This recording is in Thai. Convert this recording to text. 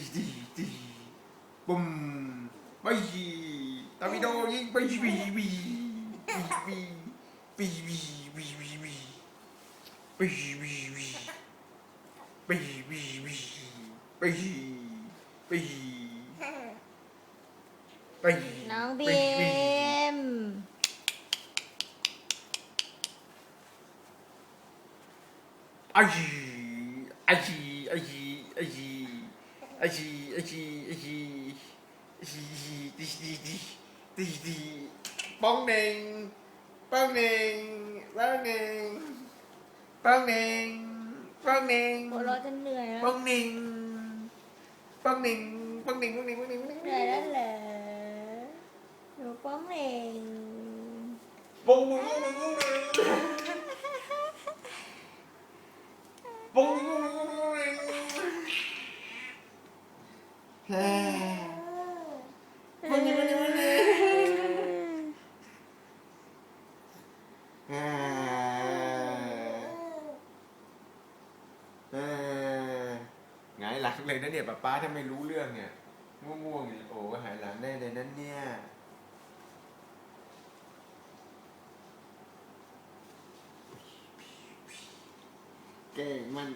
ตีตีตีปุ่มไปตามิโดยิงไปบีบีบีบีบีบีบีบีบีบีบีบีบีบีบีบีบีบีน้องบีมไอ้ไอ้ไอ้ไอ้ ai gì ai gì ai gì ai gì gì gì gì gì gì gì bóng đèn bóng đèn bóng đèn bóng đèn bóng đèn bộ lôi thân người đó bóng đèn bóng đèn bóng đèn bóng đèn bóng đèn bóng đèn bóng đèn bóng đèn bóng đèn bóng đèn มันนี่มันนี่มันนี่อ่าเออหงายหลังเลยนะเนี่ยป๊าป๊าถ้าไม่รู้เรื่องเนี่ยง่วงๆเนี่ยโอ้หายหลังได้เลยนั่นเนี่ยเก่งมัน